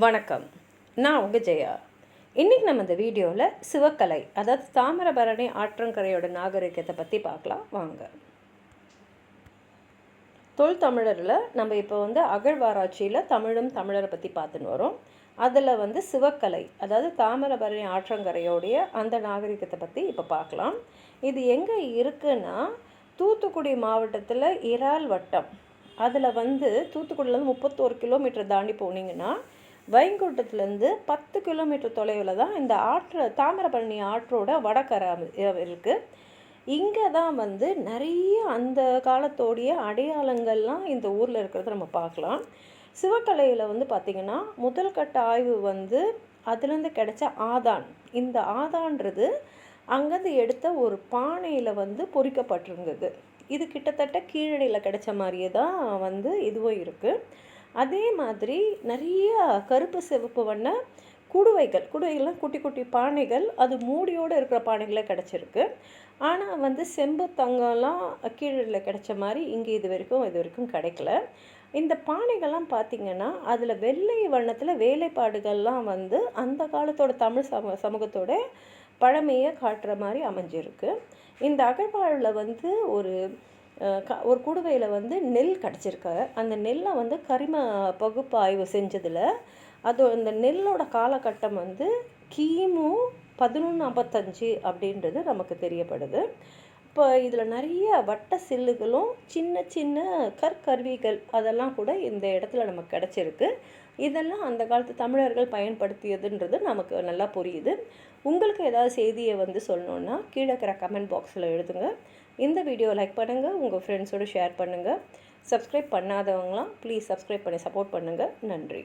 வணக்கம். நான் உங்கள் ஜெயா. இன்றைக்கி நம்ம இந்த வீடியோவில் சிவக்கலை அதாவது தாமிரபரணி ஆற்றங்கரையோட நாகரிகத்தை பற்றி பார்க்கலாம். வாங்க. தொல் தமிழரில் நம்ம இப்போ வந்து அகழ்வாராய்ச்சியில் தமிழும் தமிழரை பற்றி பார்த்துன்னு வரோம். அதில் வந்து சிவக்கலை அதாவது தாமிரபரணி ஆற்றங்கரையோடைய அந்த நாகரிகத்தை பற்றி இப்போ பார்க்கலாம். இது எங்கே இருக்குன்னா தூத்துக்குடி மாவட்டத்தில் இறால் வட்டம். அதில் வந்து தூத்துக்குடியிலேருந்து முப்பத்தோரு கிலோமீட்டர் தாண்டி போனீங்கன்னா வைகுண்டத்துலேருந்து பத்து கிலோமீட்டர் தொலைவில் தான் இந்த ஆற்று தாமிரபரணி ஆற்றோட வடக்கரை இருக்குது இங்கே தான் வந்து நிறைய அந்த காலத்தோடைய அடையாளங்கள்லாம் இந்த ஊரில் இருக்கிறத நம்ம பார்க்கலாம். சிவக்கலையில் வந்து பார்த்திங்கன்னா முதல் கட்ட ஆய்வு வந்து அதுலேருந்து கிடைச்ச ஆதான். இந்த ஆதான்றது அங்கேருந்து எடுத்த ஒரு பானையில் வந்து பொறிக்கப்பட்டிருந்தது. இது கிட்டத்தட்ட கீழடியில் கிடைச்ச மாதிரியே தான் வந்து இதுவும் இருக்குது அதே மாதிரி நிறைய கருப்பு சிவப்பு வண்ண குடுவைகள் குடுவைகள்லாம் குட்டி குட்டி பானைகள் அது மூடியோடு இருக்கிற பானைகளே கிடச்சிருக்கு. ஆனால் வந்து செம்பு தங்கம்லாம் கீழில் கிடைச்ச மாதிரி இங்கே இது வரைக்கும் இது வரைக்கும் கிடைக்கல. இந்த பானைகள்லாம் பார்த்திங்கன்னா அதில் வெள்ளை வண்ணத்தில் வேலைப்பாடுகள்லாம் வந்து அந்த காலத்தோட தமிழ் சமூக சமூகத்தோட பழமையை காட்டுற மாதிரி அமைஞ்சிருக்கு. இந்த அகழ்வாழில் வந்து ஒரு ஒரு குடுவையில் வந்து நெல் கிடச்சிருக்கு. அந்த நெல்லை வந்து கரிம பகுப்பாய்வு செஞ்சதில் அது அந்த நெல்லோட காலகட்டம் வந்து கிமு பதினொன்று ஐம்பத்தஞ்சு அப்படின்றது நமக்கு தெரியப்படுது. இப்போ இதில் நிறைய வட்ட சில்லுகளும் சின்ன சின்ன கற்கருவிகள் அதெல்லாம் கூட இந்த இடத்துல நமக்கு கிடச்சிருக்கு. இதெல்லாம் அந்த காலத்து தமிழர்கள் பயன்படுத்தியதுன்றது நமக்கு நல்லா புரியுது. உங்களுக்கு ஏதாவது செய்தியை வந்து சொல்லணுன்னா கீழே இருக்கிற கமெண்ட் பாக்ஸில் எழுதுங்க. இந்த வீடியோ லைக் பண்ணுங்கள் உங்கள் ஃப்ரெண்ட்ஸோடு ஷேர் பண்ணுங்கள் சப்ஸ்கிரைப் பண்ணாதவங்களாம் ப்ளீஸ் சப்ஸ்கிரைப் பண்ணி சப்போர்ட் பண்ணுங்கள் நன்றி.